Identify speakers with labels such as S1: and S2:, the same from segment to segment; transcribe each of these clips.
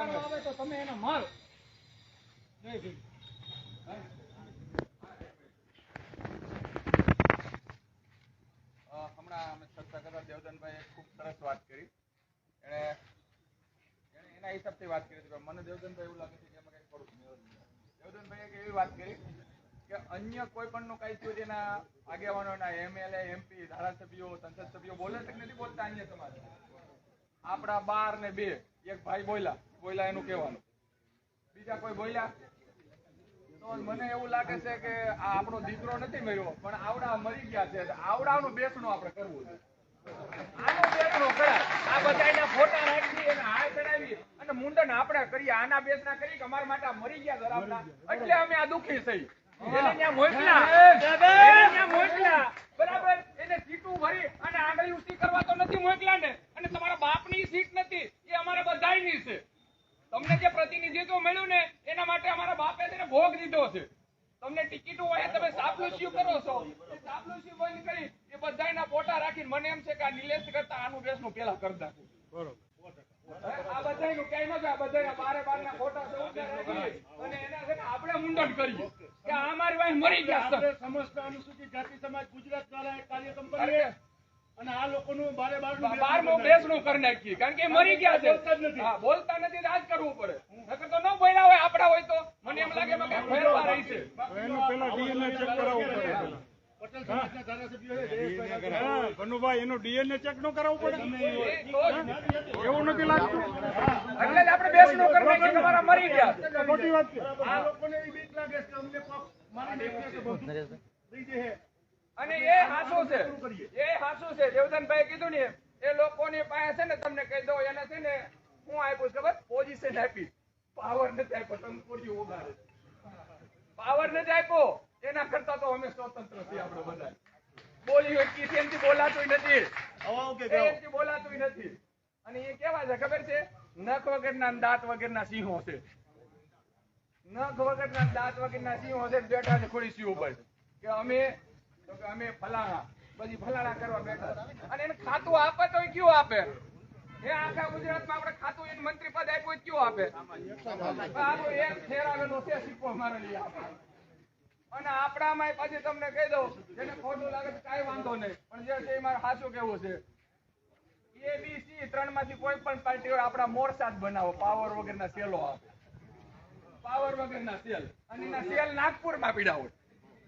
S1: મારવા આવે
S2: અમે વાત કરી. એણે એણે એના હિસાબથી એવું લાગે કે એમાં કંઈક એવી વાત કરી કે અન્ય કોઈ પણ નું કાંઈ થયું જેના આગેવાનો એના એમએલએ એમપી ધારાસભ્યો, સંસદ સભ્યો બોલે છે નથી બોલતા અન્ય સમાજ આપણા બાર ને બે. એક ભાઈ બોલ્યા. બોલ્યા એનું કહેવાનું. બીજા કોઈ બોલ્યા? તો મને એવું લાગે છે કે આ આપણો દીકરો નથી મર્યો પણ આવડા મરી ગયા છે. આવડાનું બેસણું આપણે કરવું છે. આનું બેસણું કરાય આ બધાયના ફોટા રાખી અને હાય ચડાવી અને મુંડન આપણે કરીએ. આના બેસણા કરી કે અમારા માટે મરી ગયા ધરાવના એટલે અમે આ દુખી થઈ એને ત્યાં મોકલા. ત્યાં મોકલા. બરાબર એને સીટું ભરી અને આગળ ઉસી કરવા તો નથી મોકલા ને અને તમારા બાપની સીટ નથી એ અમારા બધાયની છે તમને જે પ્રતિનિધિત્વ મળ્યું ને એના માટે અમારા બાપે તેને ભોગ દીધો છે. તમને ટિકિટો હોય તમે સાપલુસ્યુ કરો છો. સાપલુસ્યુ બંધ કરી એ બધાયના ફોટા રાખીને મને એમ છે કે આ નિલેશ કરતા આનું બેસનું પેલા કરી નાખું. બરોબર. આ બધાયનું કઈ ન આ બધાયના બારે બારના ફોટા છે અને એના છે આપણે મુંડન કરીએ. કે આ અમારી વાંહે મરી ગયા
S1: સમસ્ત અનુસૂચિત જાતિ સમાજ ગુજરાત દ્વારા કાર્યક્રમ કરીએ. અને આ લોકોનું બારે બાર
S2: બારમું બેસણું કરી નાખીએ. કારણ કે મરી ગયા છે.
S1: બોલતા નથી.
S2: હા, બોલતા નથી તો આ જ કરવું પડે. નકર તો ન બોલ્યા હોય આપડા હોય તો. મને એમ લાગે એમાં ફેરફાર રહી છે.
S3: એનું પેલા DNA ચેક કરાવવું પડે ભનુભાઈ એનું ડીએનએ ચેક નો કરાવવું પડે. એવું નથી લાગતું?
S2: એટલે આપણે બેસણું કરી નાખીએ મરી ગયા
S3: મોટી વાત છે.
S1: આ લોકોને બીક લાગે છે અમને કોક મારી નાખશે કે બધું દઈ દે
S2: અને એ હાસો છે. એ હાસો છે. દેવધનભાઈ કીધું ને એ લોકોની પાસે છે ને તમને કહી દો એને છે ને હું આપ્યું ખબર? પોઝિશન આપી. પાવર નથી આપ્યો ટંકોડિયું ઉગાડે પાવર નથી આપ્યો. એના કરતા તો અમે સ્વતંત્ર છીએ આપણે બધા બોલી શકીએ બોલાતું નથી.
S1: હવાઓ
S2: બોલાતું નથી. અને એ કેવા છે ખબર છે? નખ વગરના દાંત વગરના સિંહો છે. નખ વગરના દાંત વગરના સિંહો છે બેઠા છે. ઉપર કે અમે અમે ફલાણા. પછી ફલાણા કરવા બેઠા અને એને ખાતું આપે તો કયું આપે? એ આખા ગુજરાતમાં આપણે ખાતું એને મંત્રી પદ આપ્યું કયું આપે? આપણું એક ફેરાવેલો છે સિક્કો મારેલી આપે. અને આપણામાં પછી તમને કહી દઉં, જેને ખોટું લાગે તો કાંઈ વાંધો નહીં. પણ જે છે એ મારે સાચું કેવું છે. એ બી ત્રણમાંથી કોઈ પણ પાર્ટી હોય, આપણા મોરસા જ બનાવો, પાવર વગરના સેલો આપે. પાવર વગરના સેલ. અને એના સેલ નાગપુરમાં પીડા હોય.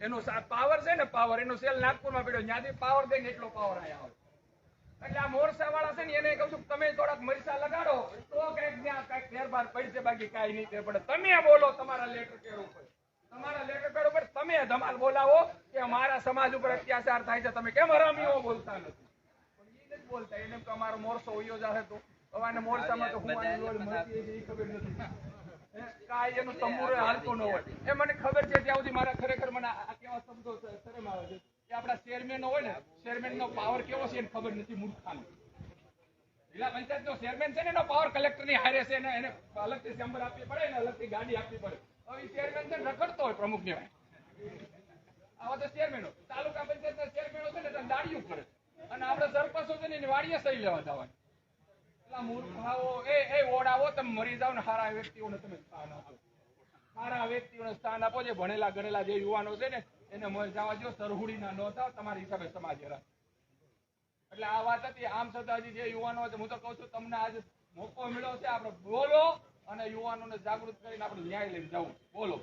S2: એનો પાવર છે ને પાવર એનો સેલ નાગપુરમાં પીડ્યો ત્યાંથી પાવર દઈને એટલો પાવર આયા આવે એટલે આ મોરસા વાળા છે ને એને કહું છું તમે થોડાક મરચા લગાડો તો કંઈક ત્યાં કંઈક ફેરફાર પડશે બાકી કાંઈ નહીં ફેર પડે તમે બોલો તમારા લેટર ઉપર. તમારા લેટર પેડ ઉપર તમે ધમાલ બોલાવો કે મારા સમાજ ઉપર અત્યાચાર થાય છે. તમે કેમ હરામીઓ બોલતા નથી? પણ એ બોલતા. એને એમ અમારો મોરસો ઉયો જાહે તો. હવે મોરસામાં તો હું આની ખબર નથી. ત્યાં સુધી મારા ખરેખર મને આ કેવા શબ્દો શરમ હોય ને પાવર કેવો છે ખબર નથી, મૂર્ખાનો. જિલ્લા પંચાયત નો છે ને, એનો પાવર કલેક્ટરની હારે છે. એને અલગથી ચેમ્બર આપવી પડે ને અલગથી ગાડી આપવી પડે. હવે ચેરમેન છે રખડતો હોય પ્રમુખ આવા તો ચેરમેનો તાલુકા પંચાયત ના છે ને દાડિયું કરે અને આપણે સરપંચો છે ને, એની વાડીએ સહી લેવા જવાની. તમારી સમાજ હેરાન એટલે આ વાત હતી આમ છતાં જે યુવાનો હું તો કહું છું, તમને આજે મોકો મળ્યો છે, આપણે બોલો અને યુવાનોને જાગૃત કરીને આપણે ન્યાય લઈને જવું. બોલો.